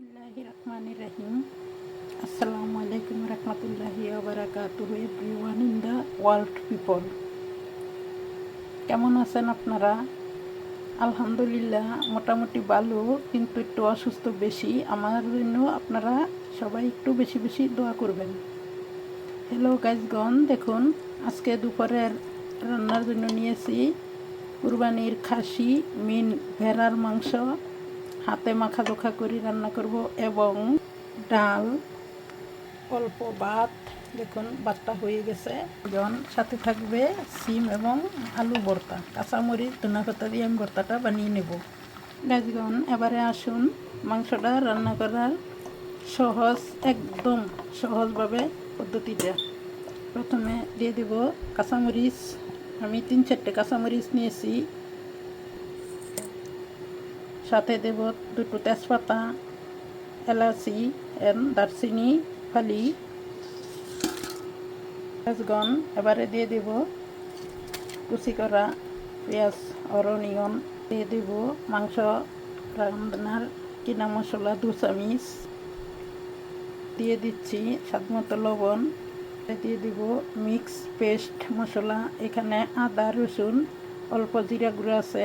বিসমিল্লাহির রহমানির রহিম আসসালামু আলাইকুম রহমতুল্লাহি ওবরাকাতুহু everyone in the world people কেমন আছেন আপনারা? আলহামদুলিল্লাহ, মোটামুটি ভালো, কিন্তু একটু অসুস্থ বেশি। আমার জন্য আপনারা সবাই একটু বেশি বেশি দোয়া করবেন। হ্যালো গাইজগণ দেখুন, আজকে দুপুরের রান্নার জন্য নিয়েছি কুরবানির খাসি, মিন, ভেড়ার মাংস হাতে মাখা জোখা করে, রান্না করব এবং ডাল, অল্প ভাত, দেখুন ভাতটা হয়ে গেছে। জন সাথে থাকবে সিম এবং আলু ভর্তা, কাঁচামরিচ, ধনা পাতা দিয়ে আমি ভর্তাটা বানিয়ে নেব। গাছগণ এবারে আসুন, মাংসটা রান্না করার সহজ, একদম সহজভাবে পদ্ধতিটা প্রথমে দিয়ে দেব কাঁচামরিচ। আমি তিন চারটে কাঁচামরিচ নিয়েছি। সাথে দেব দুটো তেজপাতা, এলাচি এন্ড দারচিনি, ফালি পেঁয়াজগন এবারে দিয়ে দেব কুচি করা পেঁয়াজ অরনিয়ন দিয়ে দেব মাংস, রান্নার কিনা মশলা দু চামিচ, দিয়ে দিচ্ছি স্বাদমতো লবণ, দিয়ে দিব মিক্স পেস্ট মশলা, এখানে আদা, রসুন, অল্প জিরা গুঁড়ো আছে।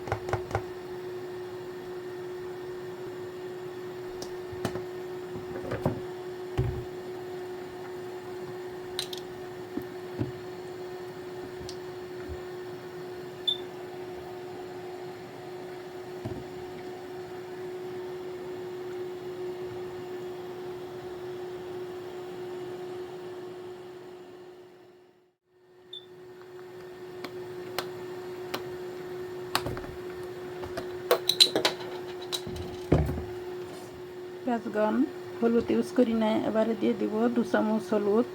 পেঁয়াজগন হলুদ ইউজ করি না এবারে দিয়ে দিব দু চামচ হলুদ।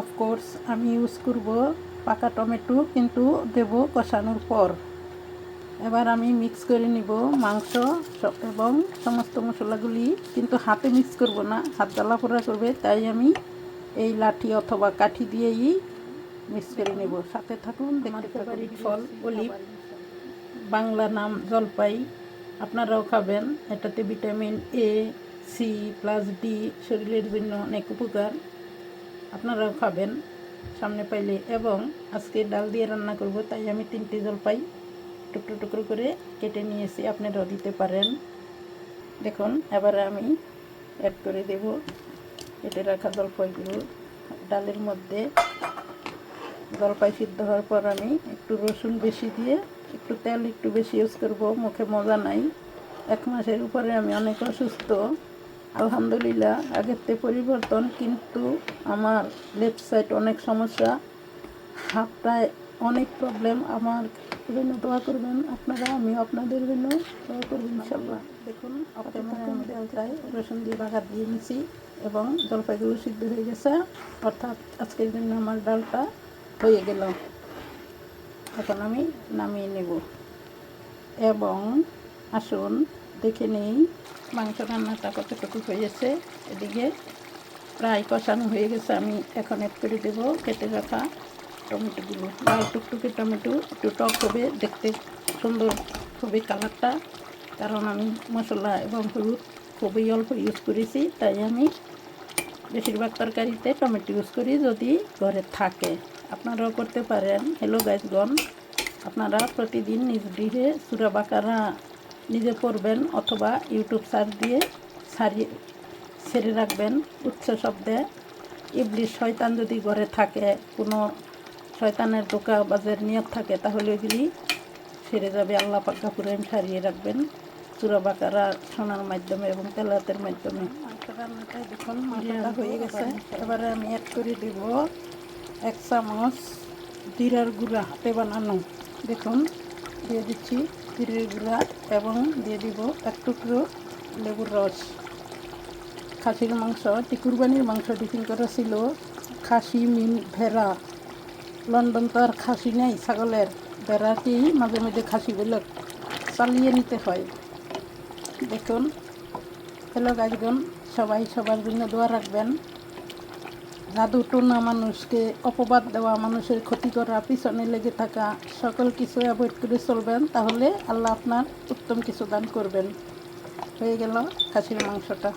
অফকোর্স আমি ইউজ করব পাকা টমেটো, কিন্তু দেব কষানোর পর। এবার আমি মিক্স করে নিব মাংস এবং সমস্ত মশলাগুলি, কিন্তু হাতে মিক্স করব না, হাত জ্বালা পোড়া করবে, তাই আমি এই লাঠি অথবা কাঠি দিয়েই মিক্স করে নেব। সাথে থাকুন, ফল, অলিভ, বাংলা নাম জলপাই। আপনারাও খাবেন। এটাতে vitamin A C plus D শরীরের জন্য অনেক উপকার। আপনারাও খাবেন সামনে পাইলে। এবং আজকে ডাল দিয়ে রান্না করব, তাই আমি তিনটে জলপাই টুকরো টুকরো করে কেটে নিয়ে নিয়েছি, আপনারাও দিতে পারেন। দেখুন, এবারে আমি অ্যাড করে দেব কেটে রাখা জলপাইগুলো। ডালের মধ্যে জলপাই সিদ্ধ হওয়ার পর আমি একটু রসুন বেশি দিয়ে একটু তেল একটু বেশি ইউজ করব, মুখে মজা নাই। এক মাসের উপরে আমি অনেক অসুস্থ। আলহামদুলিল্লাহ, আগের থেকে পরিবর্তন, কিন্তু আমার লেফট সাইড অনেক সমস্যা। হাতটায় অনেক প্রবলেম আমার জন্য দোয়া করবেন আপনারা আমি আপনাদের জন্য দোয়া করবেন ইনশাল্লাহ দেখুন আপনারা রসুন দিয়ে বাগার দিয়ে নিছি এবং জলপাইগুলো সিদ্ধ হয়ে গেছে। অর্থাৎ আজকের জন্য আমার ডালটা হয়ে গেল। এখন আমি নামিয়ে নেব। এবং আসুন দেখে নেই, মাংস রান্নাটা কতটুকু হয়েছে, এদিকে প্রায় কষানো হয়ে গেছে, আমি এখন এক করে দেবো কেটে রাখা টমেটোগুলো। লাল টুকটুকে টমেটো, একটু টক হবে, দেখতে সুন্দর খুবই কালারটা, কারণ আমি মশলা এবং হলুদ খুবই অল্প ইউজ করেছি, তাই আমি বেশিরভাগ তরকারিতে টমেটো ইউজ করি যদি ঘরে থাকে। আপনারাও করতে পারেন। হ্যালো গাইজগণ আপনারা প্রতিদিন নিজ গৃহে সুরা বাকারা নিজে পড়বেন অথবা ইউটিউব সার্চ দিয়ে সারিয়ে ছেড়ে রাখবেন উচ্চ শব্দে। ইবলিশ শয়তান যদি ঘরে থাকে কোনো শয়তানের দোকা বাজের নিয়ত থাকে তাহলে ওইগুলি সেরে যাবে। আল্লাহ পাক্কা পুরাইম সারিয়ে রাখবেন চূড়া বাকারা শোনার মাধ্যমে এবং তেলাতের মাধ্যমে। রান্নাটাই দেখুন হয়ে গেছে। এবারে আমি অ্যাড করে দিব। এক চামচ জিরার গুঁড়া হাতে বানানো। দেখুন, দিয়ে দিচ্ছি জিরের গুঁড়া এবং দিয়ে দিব এক টুকরো লেবুর রস। খাসির মাংস কুরবানির মাংস ডিফিন করা ছিল। খাসি, মিন, ভেড়া। লন্ডন তো আর খাসি নেই, ছাগলের। ভেড়াটি মাঝে মাঝে খাসি খাসিগুলো চালিয়ে নিতে হয়। দেখুন, হ্যালো গাছগণ সবাই সবার জন্য দোয়া রাখবেন। জাদু টোনা মানুষকে অপবাদ দেওয়া, মানুষের ক্ষতি করা পিছনে লেগে থাকা সকল কিছু অ্যাভয়েড করে চলবেন, তাহলে আল্লাহ আপনার উত্তম কিছু দান করবেন। হয়ে গেল খাসির মাংসটা।